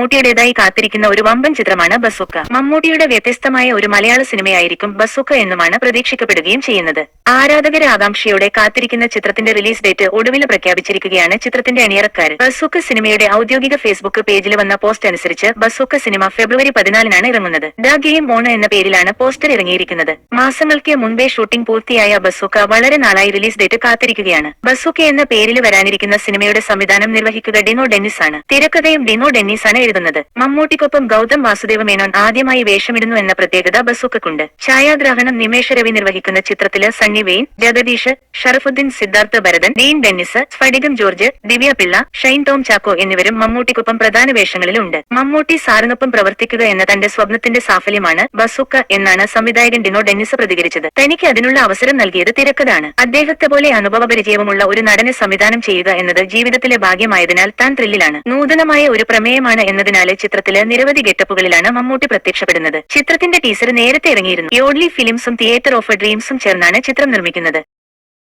മമ്മൂട്ടിയുടേതായി കാത്തിരിക്കുന്ന ഒരു വമ്പൻ ചിത്രമാണ് ബസുക്ക. മമ്മൂട്ടിയുടെ വ്യത്യസ്തമായ ഒരു മലയാള സിനിമയായിരിക്കും ബസുക്ക എന്നുമാണ് പ്രതീക്ഷിക്കപ്പെടുകയും ചെയ്യുന്നത്. ആരാധകരെ ആകാംക്ഷയോടെ കാത്തിരിക്കുന്ന ചിത്രത്തിന്റെ റിലീസ് ഡേറ്റ് ഒടുവിൽ പ്രഖ്യാപിച്ചിരിക്കുകയാണ് ചിത്രത്തിന്റെ അണിയറക്കാർ ബസുക്ക സിനിമയുടെ ഔദ്യോഗിക ഫേസ്ബുക്ക് പേജിൽ വന്ന പോസ്റ്റ് അനുസരിച്ച് ബസുക്ക സിനിമ ഫെബ്രുവരി പതിനാലിനാണ് ഇറങ്ങുന്നത്. ദ ഗെയിം ഓൺ എന്ന പേരിലാണ് പോസ്റ്റർ ഇറങ്ങിയിരിക്കുന്നത്. മാസങ്ങൾക്ക് മുൻപേ ഷൂട്ടിംഗ് പൂർത്തിയായ ബസുക്ക വളരെ നാളായി റിലീസ് ഡേറ്റ് കാത്തിരിക്കുകയാണ്. ബസുക്ക എന്ന പേരിൽ വരാനിരിക്കുന്ന സിനിമയുടെ സംവിധാനം നിർവഹിക്കുക ഡിനോ ഡെന്നിസ് ആണ് തിരക്കഥയും ഡിനോ ഡെന്നിസ് ആണ് എഴുതുന്നത് മമ്മൂട്ടിക്കൊപ്പം ഗൗതം വാസുദേവ മേനോൻ ആദ്യമായി വേഷമിടുന്നു എന്ന പ്രത്യേകത ബസുക്കുണ്ട് ഛായാഗ്രാഹണം നിമേഷ് രവി നിർവഹിക്കുന്ന ചിത്രത്തിൽ സണ്ണി വെയിൻ ജഗദീഷ് ഷറഫുദ്ദീൻ സിദ്ധാർത്ഥ ഭരതൻ ഡീൻ ഡെന്നിസ് സ്ഫടികം ജോർജ് ദിവ്യ പിള്ള ഷൈൻ ടോം ചാക്കോ എന്നിവരും മമ്മൂട്ടിക്കൊപ്പം പ്രധാന വേഷങ്ങളിലുണ്ട്. മമ്മൂട്ടി സാറിനൊപ്പം പ്രവർത്തിക്കുക എന്ന തന്റെ സ്വപ്നത്തിന്റെ സാഫല്യമാണ് ബസുക്ക എന്നാണ് സംവിധായകൻ ഡിനോ ഡെന്നിസ് പ്രതികരിച്ചത്. തനിക്ക് അതിനുള്ള അവസരം നൽകിയത് തിരക്കഥാണ്. അദ്ദേഹത്തെ പോലെ അനുഭവ പരിചയമുള്ള ഒരു നടനെ സംവിധാനം ചെയ്യുക എന്നത് ജീവിതത്തിലെ ഭാഗ്യമായതിനാൽ താൻ ത്രില്ലിലാണ്. നൂതനമായ ഒരു പ്രമേയമാണ് എന്നതിനാല് ചിത്രത്തിൽ നിരവധി ഗെറ്റപ്പുകളിലാണ് മമ്മൂട്ടി പ്രത്യക്ഷപ്പെടുന്നത്. ചിത്രത്തിന്റെ ടീസർ നേരത്തെ ഇറങ്ങിയിരുന്നു. യോഡ്ലി ഫിലിംസും തിയേറ്റർ ഓഫ് ഡ്രീംസും ചേർന്നാണ് ചിത്രം നിർമ്മിക്കുന്നത്.